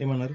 ఏమన్నారు?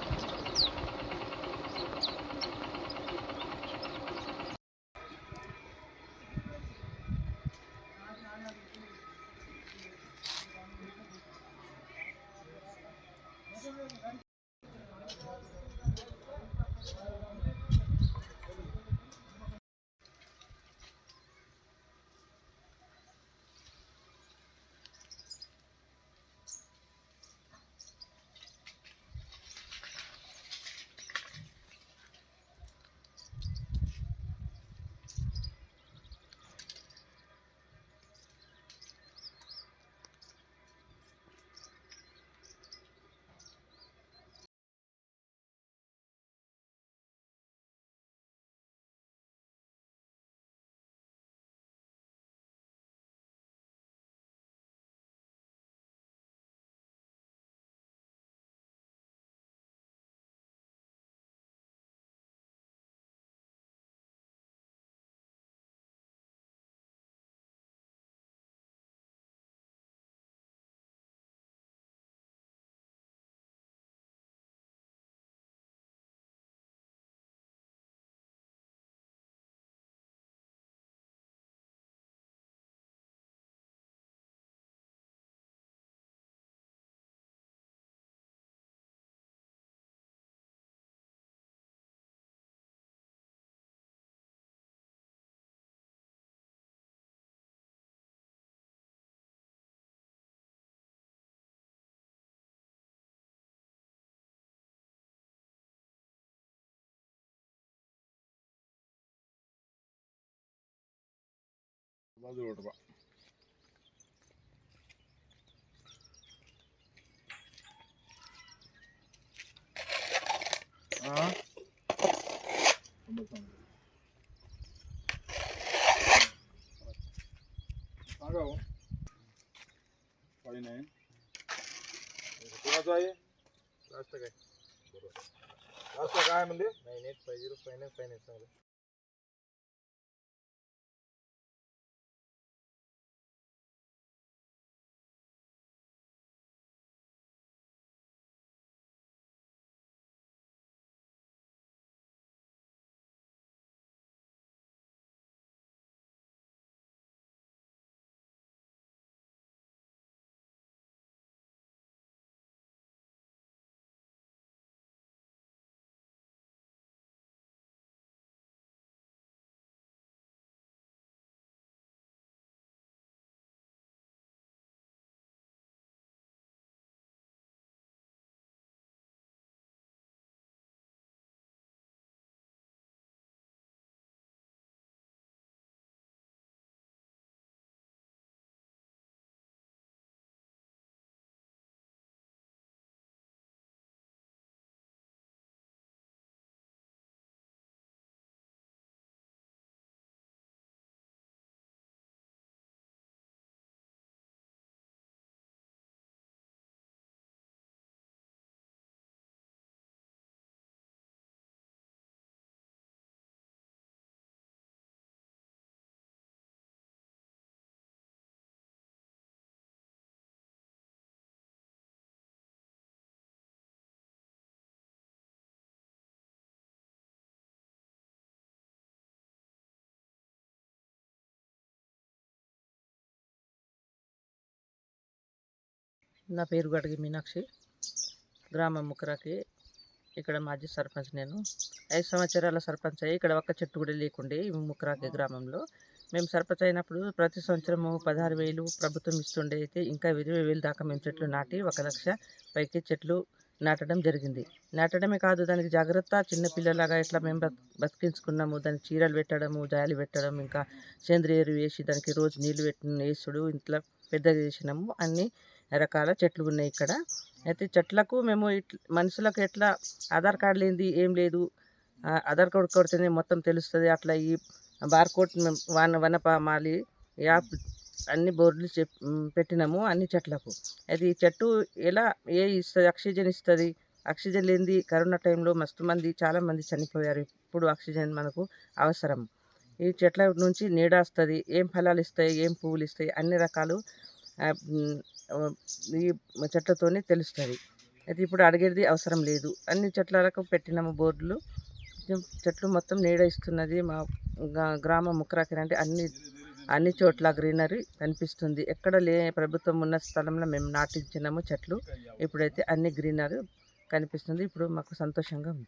सांगा हो काही नाही कोणाचं आहे जास्त काय जास्त काय म्हणजे नाही नेट पाहिजे फायनान्स फायनान्स चांगलं నా పేరు గడిగి మీనాక్షి. గ్రామం ముక్కరాకి. ఇక్కడ మాజీ సర్పంచ్ నేను. ఐదు సంవత్సరాల సర్పంచ్ అయ్యి ఇక్కడ ఒక్క చెట్టు కూడా లేకుండే ముక్కరాకి గ్రామంలో. మేము సర్పంచ్ అయినప్పుడు ప్రతి సంవత్సరము పదహారు వేలు ప్రభుత్వం ఇస్తుండే అయితే ఇంకా ఇరవై వేలు దాకా మేము చెట్లు నాటి ఒక లక్ష పైకి చెట్లు నాటడం జరిగింది. నాటడమే కాదు దానికి జాగ్రత్త చిన్నపిల్లలాగా ఎట్లా మేము బత్ బతికించుకున్నాము. దానికి చీరలు పెట్టడము జాలి పెట్టడం ఇంకా సేంద్రియ ఎరువు వేసి దానికి రోజు నీళ్ళు పెట్టి వేసుడు ఇంట్లో పెద్దగా చేసినాము. అన్ని రకాల చెట్లు ఉన్నాయి ఇక్కడ. అయితే చెట్లకు మేము మనుషులకు ఎట్లా ఆధార్ కార్డు లేనిది ఏం లేదు. ఆధార్ కార్డు కొడితేనే మొత్తం తెలుస్తుంది. అట్లా ఈ బార్కోడ్ మేము వన వనపామాలి యాప్ అన్ని బోర్డులు చెప్ పెట్టినాము అన్ని చెట్లకు. అది ఈ చెట్టు ఎలా ఏ ఇస్తుంది ఆక్సిజన్ ఇస్తుంది? ఆక్సిజన్ లేనిది కరోనా టైంలో మస్తు మంది చాలామంది చనిపోయారు. ఇప్పుడు ఆక్సిజన్ మనకు అవసరం. ఈ చెట్ల నుంచి నీడ వస్తుంది. ఏం ఫలాలు ఇస్తాయి? ఏం పువ్వులు ఇస్తాయి? అన్ని రకాలు ఈ చెట్లతోనే తెలుస్తుంది. అయితే ఇప్పుడు అడిగేది అవసరం లేదు. అన్ని చెట్లకు పెట్టినాము బోర్డులు. చెట్లు మొత్తం నీడ ఇస్తున్నది. మా గ్రా- గ్రామ ముక్కరాకి అంటే అన్ని అన్ని చోట్ల గ్రీనరీ కనిపిస్తుంది. ఎక్కడ లే ప్రభుత్వం ఉన్న స్థలంలో మేము నాటించినాము చెట్లు. ఇప్పుడైతే అన్ని గ్రీనరీ కనిపిస్తుంది. ఇప్పుడు మాకు సంతోషంగా ఉంది.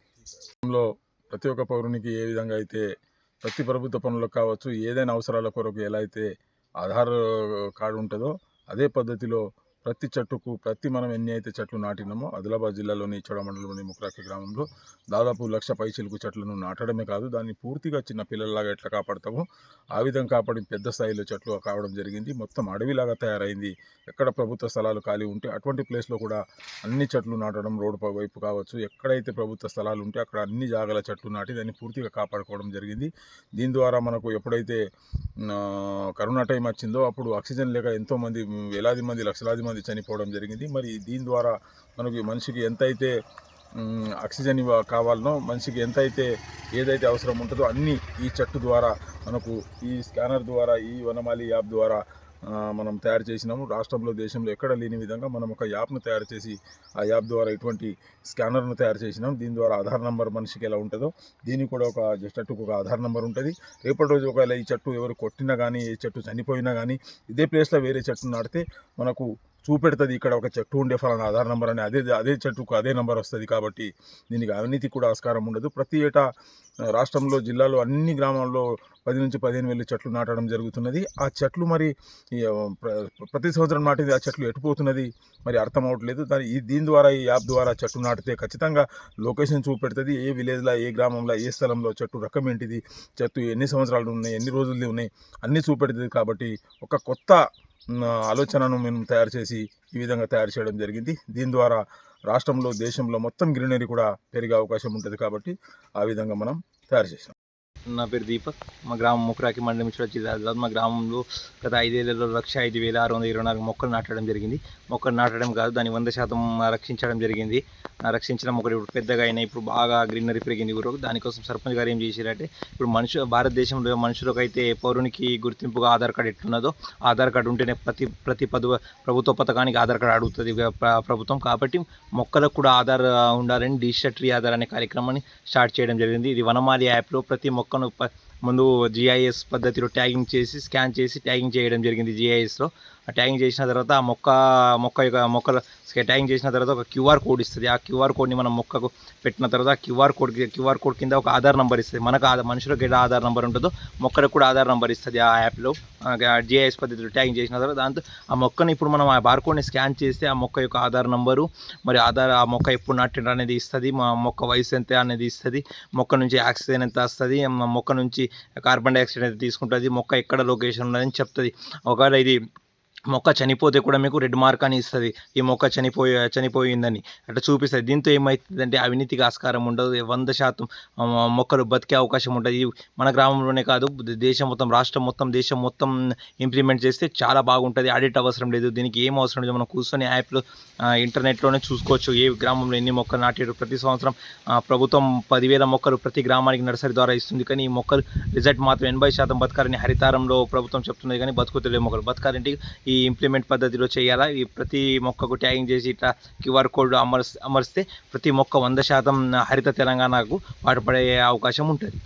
ప్రతి ఒక్క పౌరునికి ఏ విధంగా అయితే ప్రతి ప్రభుత్వ పనులకు కావచ్చు ఏదైనా అవసరాల కొరకు ఎలా అయితే ఆధార్ కార్డు ఉంటుందో అదే పద్ధతిలో ప్రతి చెట్టుకు ప్రతి మనం ఎన్ని అయితే చెట్లు నాటినామో ఆదిలాబాద్ జిల్లాలోని చోడమండలంలోని మండలంలోని ముక్రాకి గ్రామంలో దాదాపు లక్ష పైచిలుకు చెట్లను నాటడమే కాదు దాన్ని పూర్తిగా చిన్న పిల్లల్లాగా ఎట్లా కాపాడతామో ఆ విధంగా కాపాడి పెద్ద స్థాయిలో చెట్లు కావడం జరిగింది. మొత్తం అడవిలాగా తయారైంది. ఎక్కడ ప్రభుత్వ స్థలాలు ఖాళీ ఉంటే అటువంటి ప్లేస్లో కూడా అన్ని చెట్లు నాటడం రోడ్డు వైపు కావచ్చు. ఎక్కడైతే ప్రభుత్వ స్థలాలు ఉంటే అక్కడ అన్ని జాగాల చెట్లు నాటి దాన్ని పూర్తిగా కాపాడుకోవడం జరిగింది. దీని ద్వారా మనకు ఎప్పుడైతే కరోనా టైం వచ్చిందో అప్పుడు ఆక్సిజన్ లేక ఎంతోమంది వేలాది మంది లక్షలాది మంది చనిపోవడం జరిగింది. మరి దీని ద్వారా మనకి మనిషికి ఎంతైతే ఆక్సిజన్ ఇవ్వ కావాలనో మనిషికి ఎంతైతే ఏదైతే అవసరం ఉంటుందో అన్నీ ఈ చెట్టు ద్వారా మనకు ఈ స్కానర్ ద్వారా ఈ వనమాలి యాప్ ద్వారా మనం తయారు చేసినాము. రాష్ట్రంలో దేశంలో ఎక్కడ లేని విధంగా మనం ఒక యాప్ను తయారు చేసి ఆ యాప్ ద్వారా ఇటువంటి స్కానర్ను తయారు చేసినాం దీని ద్వారా ఆధార్ నెంబర్ మనిషికి ఎలా ఉంటుందో దీనికి కూడా ఒక చెట్టుకు ఒక ఆధార్ నెంబర్ ఉంటుంది. రేపటి రోజు ఒకవేళ ఈ చెట్టు ఎవరు కొట్టినా కానీ ఏ చెట్టు చనిపోయినా కానీ ఇదే ప్లేస్లో వేరే చెట్టు నాటితే మనకు చూపెడుతుంది ఇక్కడ ఒక చెట్టు ఉండే ఫలానా ఆధార్ నెంబర్ అని. అదే అదే చెట్టుకు అదే నెంబర్ వస్తుంది కాబట్టి దీనికి అవినీతి కూడా ఆస్కారం ఉండదు. ప్రతి ఏటా రాష్ట్రంలో జిల్లాలో అన్ని గ్రామాల్లో పది నుంచి పదిహేను వేలు చెట్లు నాటడం జరుగుతున్నది. ఆ చెట్లు మరి ప్ర- ప్రతి సంవత్సరం నాటింది ఆ చెట్లు ఎటుపోతున్నది మరి అర్థం అవ్వట్లేదు దాని ఈ దీని ద్వారా ఈ యాప్ ద్వారా చెట్టు నాటితే ఖచ్చితంగా లొకేషన్ చూపెడుతుంది. ఏ విలేజ్లో ఏ గ్రామంలో ఏ స్థలంలో చెట్టు రకం ఏంటిది చెట్టు ఎన్ని సంవత్సరాలు ఉన్నాయి ఎన్ని రోజులు ఉన్నాయి అన్నీ చూపెడుతుంది కాబట్టి ఒక కొత్త ఆలోచనను మేము తయారు చేసి ఈ విధంగా తయారు చేయడం జరిగింది. దీని ద్వారా రాష్ట్రంలో దేశంలో మొత్తం గ్రీనరీ కూడా పెరిగే అవకాశం ఉంటుంది కాబట్టి ఆ విధంగా మనం తయారు చేసాం నా పేరు దీపక్. మా గ్రామం ముక్కరాకి మండలం ఇచ్చిన మా గ్రామంలో గత ఐదేళ్ళలో లక్ష ఐదు వేల ఆరు వందల ఇరవై నాలుగు మొక్కలు నాటడం జరిగింది. మొక్కలు నాటడం కాదు దాన్ని వంద శాతం రక్షించడం జరిగింది. రక్షించిన మొక్కలు ఇప్పుడు పెద్దగా అయినాయి ఇప్పుడు బాగా గ్రీనరీ పెరిగింది ఊరు దానికోసం సర్పంచ్ గారు ఏం చేశారంటే ఇప్పుడు మనుషు భారతదేశంలో మనుషులకు అయితే పౌరునికి గుర్తింపుగా ఆధార్ కార్డు ఎట్లున్నదో ఆధార్ కార్డు ఉంటేనే ప్రతి ప్రతి పదవ ప్రభుత్వ పథకానికి ఆధార్ కార్డు అడుగుతుంది ప్రభుత్వం. కాబట్టి మొక్కలకు కూడా ఆధార్ ఉండాలని డిజిటల్ ట్రీ ఆధార్ అనే కార్యక్రమాన్ని స్టార్ట్ చేయడం జరిగింది. ఇది వనమాలి యాప్లో ప్రతి మొక్కను ప- ముందు జిఐఎస్ పద్ధతిలో ట్యాగింగ్ చేసి స్కాన్ చేసి ట్యాగింగ్ చేయడం జరిగింది జిఐఎస్లో ఆ ట్యాగింగ్ చేసిన తర్వాత ఆ మొక్క మొక్క యొక్క మొక్కల ట్యాగింగ్ చేసిన తర్వాత ఒక క్యూఆర్ కోడ్ ఇస్తుంది. ఆ క్యూఆర్ కోడ్ని మనం మొక్కకు పెట్టిన తర్వాత ఆ క్యూఆర్ కోడ్ క్యూఆర్ కోడ్ కింద ఒక ఆధార్ నెంబర్ ఇస్తుంది. మనకు ఆధార్ మనుషులకు ఎలా ఆధార్ నెంబర్ ఉంటుందో మొక్కలకు కూడా ఆధార్ నెంబర్ ఇస్తుంది ఆ యాప్లో. జిఐఎస్ పద్ధతిలో ట్యాగింగ్ చేసిన తర్వాత దాంతో ఆ మొక్కని ఇప్పుడు మనం ఆ బార్కోడ్ని స్కాన్ చేస్తే ఆ మొక్క యొక్క ఆధార్ నంబరు మరి ఆధార్ ఆ మొక్క ఎప్పుడు నాటిండ్రు అనేది ఇస్తుంది మా మొక్క వయసు ఎంత అనేది ఇస్తుంది మొక్క నుంచి ఆక్సిజన్ ఎంత వస్తుంది మా మొక్క నుంచి కార్బన్ డైఆక్సైడ్ ఎంత తీసుకుంటుంది మొక్క ఎక్కడ లొకేషన్ ఉన్నదని చెప్తుంది. ఒకవేళ ఇది మొక్క చనిపోతే కూడా మీకు రెడ్ మార్క్ అని ఇస్తుంది. ఈ మొక్క చనిపోయి చనిపోయిందని అట్లా చూపిస్తుంది. దీంతో ఏమవుతుందంటే అవినీతికి ఆస్కారం ఉండదు. వంద శాతం మొక్కలు బతికే అవకాశం ఉంటుంది. మన గ్రామంలోనే కాదు దేశం మొత్తం రాష్ట్రం మొత్తం దేశం మొత్తం ఇంప్లిమెంట్ చేస్తే చాలా బాగుంటుంది. ఆడిట్ అవసరం లేదు. దీనికి ఏం అవసరం లేదు. మనం కూర్చొని యాప్లో ఇంటర్నెట్లోనే చూసుకోవచ్చు. ఏ గ్రామంలో ఎన్ని మొక్కలు నాటారు. ప్రతి సంవత్సరం ప్రభుత్వం పదివేల మొక్కలు ప్రతి గ్రామానికి నర్సరీ ద్వారా ఇస్తుంది. కానీ ఈ మొక్కలు రిజల్ట్ మాత్రం ఎనభై శాతం బతకాలని హరితారంలో ప్రభుత్వం చెప్తున్నది. కానీ బతుకుతలే మొక్కలు. బతకాలంటే ఈ ఈ ఇంప్లిమెంట్ పద్ధతిలో చేయాలా? ఈ ప్రతి మొక్కకు ట్యాగింగ్ చేసి ఇట్లా క్యూఆర్ కోడ్ అమర్ అమర్స్తే ప్రతి మొక్క వంద శాతం హరిత తెలంగాణకు పాటుపడే అవకాశం ఉంటుంది.